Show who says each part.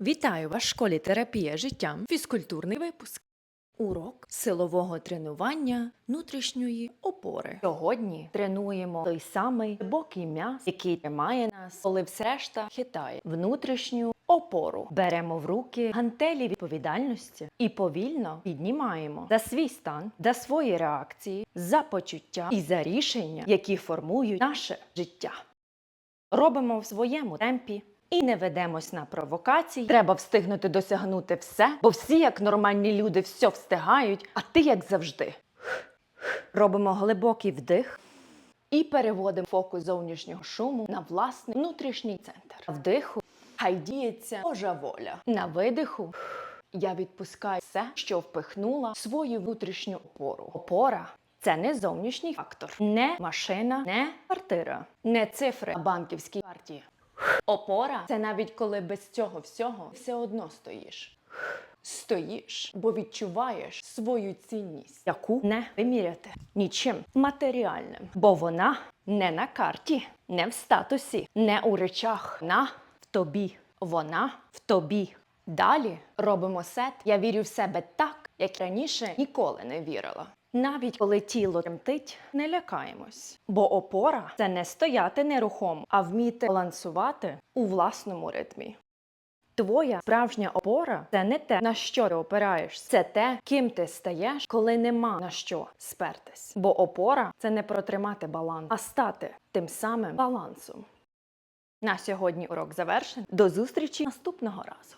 Speaker 1: Вітаю вас в школі терапія життям. Фізкультурний випуск. Урок силового тренування внутрішньої опори. Сьогодні тренуємо той самий глибокий м'яз, який тримає нас, коли все решта хитає внутрішню опору. Беремо в руки гантелі відповідальності і повільно піднімаємо за свій стан, за свої реакції, за почуття і за рішення, які формують наше життя. Робимо в своєму темпі. І не ведемось на провокації. Треба встигнути досягнути все, бо всі, як нормальні люди, все встигають, а ти як завжди. Робимо глибокий вдих і переводимо фокус зовнішнього шуму на власний внутрішній центр. Вдиху хай діється Божа воля. На видиху я відпускаю все, що впихнула свою внутрішню опору. Опора це не зовнішній фактор, не машина, не квартира, не цифри на банківській карті. Опора це навіть коли без цього всього все одно стоїш. Стоїш, бо відчуваєш свою цінність, яку не виміряти нічим матеріальним, бо вона не на карті, не в статусі, не у речах, вона в тобі. Вона в тобі. Далі робимо сет. Я вірю в себе так, як раніше ніколи не вірила. Навіть коли тіло тремтить, не лякаємось. Бо опора це не стояти нерухомо, а вміти балансувати у власному ритмі. Твоя справжня опора це не те, на що ти опираєшся, це те, ким ти стаєш, коли нема на що спертись. Бо опора це не протримати баланс, а стати тим самим балансом. На сьогодні урок завершений. До зустрічі наступного разу.